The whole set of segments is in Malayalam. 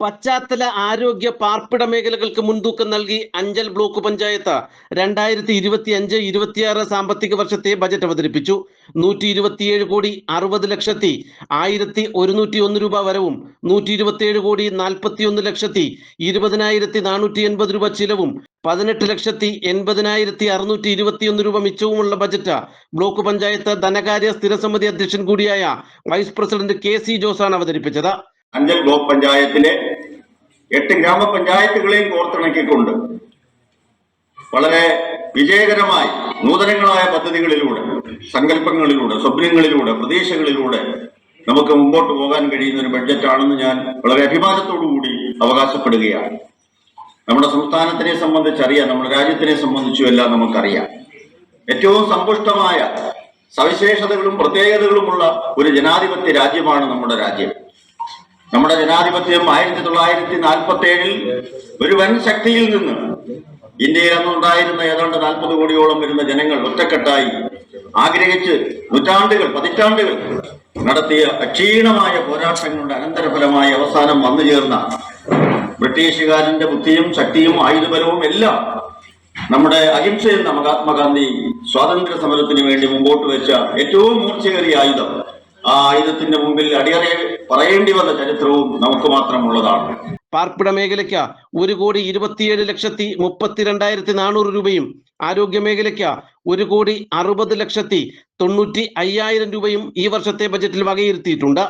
പശ്ചാത്തല ആരോഗ്യ പാർപ്പിട മേഖലകൾക്ക് മുൻതൂക്കം നൽകി അഞ്ചൽ ബ്ലോക്ക് പഞ്ചായത്ത് രണ്ടായിരത്തി ഇരുപത്തി അഞ്ച് ഇരുപത്തിയാറ് സാമ്പത്തിക വർഷത്തെ ബജറ്റ് അവതരിപ്പിച്ചു. നൂറ്റി ഇരുപത്തിയേഴ് കോടി അറുപത് ലക്ഷത്തി ആയിരത്തി ഒരുന്നൂറ്റി ഒന്ന് രൂപ വരവും നൂറ്റി ഇരുപത്തിയേഴ് കോടി നാൽപ്പത്തി ഒന്ന് ലക്ഷത്തി ഇരുപതിനായിരത്തി നാനൂറ്റി എൺപത് രൂപ ചിലവും പതിനെട്ട് ലക്ഷത്തി എൺപതിനായിരത്തി അറുന്നൂറ്റി ഇരുപത്തിയൊന്ന് രൂപ മിച്ചവുമുള്ള ബജറ്റ് ബ്ലോക്ക് പഞ്ചായത്ത് ധനകാര്യ സ്ഥിരസമിതി അധ്യക്ഷൻ കൂടിയായ വൈസ് പ്രസിഡന്റ് കെ സി ജോസാണ് അവതരിപ്പിച്ചത്. അഞ്ചൽ ബ്ലോക്ക് പഞ്ചായത്തിലെ എട്ട് ഗ്രാമപഞ്ചായത്തുകളെയും കോർത്തിണക്കിക്കൊണ്ട് വളരെ വിജയകരമായി നൂതനങ്ങളായ പദ്ധതികളിലൂടെ സങ്കല്പങ്ങളിലൂടെ സ്വപ്നങ്ങളിലൂടെ പ്രതീക്ഷകളിലൂടെ നമുക്ക് മുമ്പോട്ട് പോകാൻ കഴിയുന്ന ഒരു ബഡ്ജറ്റാണെന്ന് ഞാൻ വളരെ അഭിമാനത്തോടുകൂടി അവകാശപ്പെടുകയാണ്. നമ്മുടെ സംസ്ഥാനത്തിനെ സംബന്ധിച്ചറിയാം നമ്മുടെ രാജ്യത്തിനെ സംബന്ധിച്ചും എല്ലാം നമുക്കറിയാം. ഏറ്റവും സമ്പുഷ്ടമായ സവിശേഷതകളും പ്രത്യേകതകളുമുള്ള ഒരു ജനാധിപത്യ രാജ്യമാണ് നമ്മുടെ രാജ്യം. നമ്മുടെ ജനാധിപത്യം ആയിരത്തി തൊള്ളായിരത്തി നാൽപ്പത്തി ഏഴിൽ ഒരു വൻ ശക്തിയിൽ നിന്ന് ഇന്ത്യയിൽ അന്നുണ്ടായിരുന്ന ഏതാണ്ട് നാൽപ്പത് കോടിയോളം വരുന്ന ജനങ്ങൾ ഒറ്റക്കെട്ടായി ആഗ്രഹിച്ച് നൂറ്റാണ്ടുകൾ പതിറ്റാണ്ടുകൾ നടത്തിയ അക്ഷീണമായ പോരാട്ടങ്ങളുടെ അനന്തരഫലമായി അവസാനം വന്നു ചേർന്ന ബ്രിട്ടീഷുകാരന്റെ ബുദ്ധിയും ശക്തിയും ആയുധബലവും എല്ലാം നമ്മുടെ അഹിംസ എന്ന മഹാത്മാഗാന്ധി സ്വാതന്ത്ര്യ സമരത്തിന് വേണ്ടി മുമ്പോട്ട് വെച്ച ഏറ്റവും മൂർച്ചയേറിയ ആയുധം ആ ആയുധത്തിന്റെ മുമ്പിൽ അടിയറേ പറയേണ്ടി വന്ന ചരിത്രവും നമുക്ക് മാത്രമുള്ളതാണ്. പാർപ്പിട മേഖലയ്ക്ക് ഒരു കോടി ഇരുപത്തിയേഴ് ലക്ഷത്തി മുപ്പത്തിരണ്ടായിരത്തി നാനൂറ് രൂപയും ആരോഗ്യ മേഖലയ്ക്ക് ഒരു കോടി അറുപത് ലക്ഷത്തി തൊണ്ണൂറ്റി അയ്യായിരം രൂപയും ഈ വർഷത്തെ ബജറ്റിൽ വകയിരുത്തിയിട്ടുണ്ട്.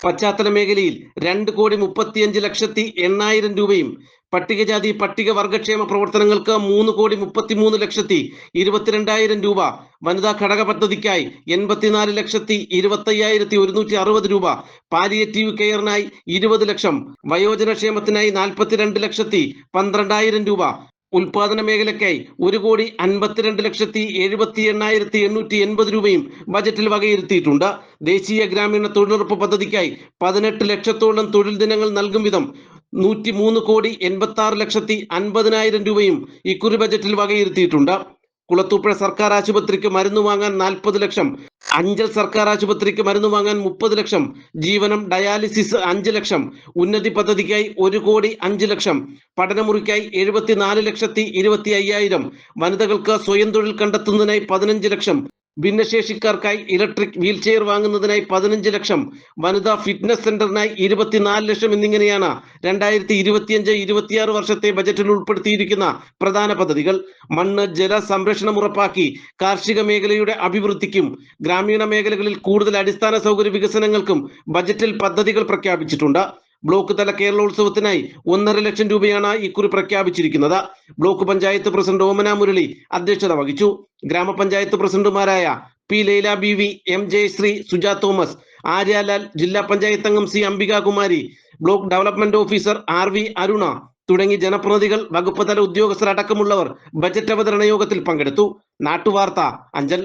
പശ്ചാത്തല മേഖലയിൽ രണ്ട് കോടി മുപ്പത്തിയഞ്ച് ലക്ഷത്തി എണ്ണായിരം രൂപയും പട്ടികജാതി പട്ടിക വർഗക്ഷേമ പ്രവർത്തനങ്ങൾക്ക് മൂന്ന് കോടി മുപ്പത്തിമൂന്ന് ലക്ഷത്തി ഇരുപത്തിരണ്ടായിരം രൂപ. വനിതാ ഘടക പദ്ധതിക്കായി എൺപത്തിനാല് ലക്ഷത്തി ഇരുപത്തയ്യായിരത്തി ഒരുന്നൂറ്റി അറുപത് രൂപ. പാലിയേറ്റീവ് കെയറിനായി ഇരുപത് ലക്ഷം. വയോജനക്ഷേമത്തിനായി നാൽപ്പത്തിരണ്ട് ലക്ഷത്തി പന്ത്രണ്ടായിരം രൂപ. ഉൽപാദന മേഖലയ്ക്കായി ഒരു കോടി അൻപത്തിരണ്ട് ലക്ഷത്തി എഴുപത്തി എണ്ണായിരത്തി എണ്ണൂറ്റി എൺപത് രൂപയും ബജറ്റിൽ വകയിരുത്തിയിട്ടുണ്ട്. ദേശീയ ഗ്രാമീണ തൊഴിലുറപ്പ് പദ്ധതിക്കായി പതിനെട്ട് ലക്ഷത്തോളം തൊഴിൽ ദിനങ്ങൾ നൽകും വിധം നൂറ്റി മൂന്ന് കോടി എൺപത്തി ആറ് ലക്ഷത്തി അൻപതിനായിരം രൂപയും ഇക്കുറി ബജറ്റിൽ വകയിരുത്തിയിട്ടുണ്ട്. കുളത്തൂപ്പുഴ സർക്കാർ ആശുപത്രിക്ക് മരുന്ന് വാങ്ങാൻ നാൽപ്പത് ലക്ഷം. അഞ്ചൽ സർക്കാർ ആശുപത്രിക്ക് മരുന്ന് വാങ്ങാൻ മുപ്പത് ലക്ഷം. ജീവനം ഡയാലിസിസ് അഞ്ച് ലക്ഷം. ഉന്നതി പദ്ധതിക്കായി ഒരു കോടി അഞ്ച് ലക്ഷം. പഠനമുറിക്കായി എഴുപത്തിനാല് ലക്ഷത്തി ഇരുപത്തി അയ്യായിരം വനിതകൾക്ക് സ്വയം തൊഴിൽ കണ്ടെത്തുന്നതിനായി പതിനഞ്ച് ലക്ഷം. ഭിന്നശേഷിക്കാർക്കായി ഇലക്ട്രിക് വീൽ ചെയർ വാങ്ങുന്നതിനായി പതിനഞ്ച് ലക്ഷം വനിതാ ഫിറ്റ്നസ് സെന്ററിനായി ഇരുപത്തിനാല് ലക്ഷം എന്നിങ്ങനെയാണ് രണ്ടായിരത്തി ഇരുപത്തിയഞ്ച് ഇരുപത്തിയാറ് വർഷത്തെ ബജറ്റിൽ ഉൾപ്പെടുത്തിയിരിക്കുന്ന പ്രധാന പദ്ധതികൾ. മണ്ണ് ജല സംരക്ഷണം ഉറപ്പാക്കി കാർഷിക മേഖലയുടെ അഭിവൃദ്ധിക്കും ഗ്രാമീണ മേഖലകളിൽ കൂടുതൽ അടിസ്ഥാന സൗകര്യ വികസനങ്ങൾക്കും ബജറ്റിൽ പദ്ധതികൾ പ്രഖ്യാപിച്ചിട്ടുണ്ട്. ബ്ലോക്ക് തല കേരളോത്സവത്തിനായി ഒന്നര ലക്ഷം രൂപയാണ് ഇക്കുറി പ്രഖ്യാപിച്ചിരിക്കുന്നത്. ബ്ലോക്ക് പഞ്ചായത്ത് പ്രസിഡന്റ് ഓമന മുരളി അധ്യക്ഷത വഹിച്ചു. ഗ്രാമപഞ്ചായത്ത് പ്രസിഡന്റുമാരായ P Laila B V M Jayasree Suja Thomas Aryalal ജില്ലാ പഞ്ചായത്ത് അംഗം C Ambikakumari block development officer R V Aruna തുടങ്ങി ജനപ്രതിനിധികൾ വകുപ്പ് തല ഉദ്യോഗസ്ഥർ അടക്കമുള്ളവർ ബജറ്റ് അവതരണ യോഗത്തിൽ പങ്കെടുത്തു. നാട്ടുവാർത്ത അഞ്ചൽ.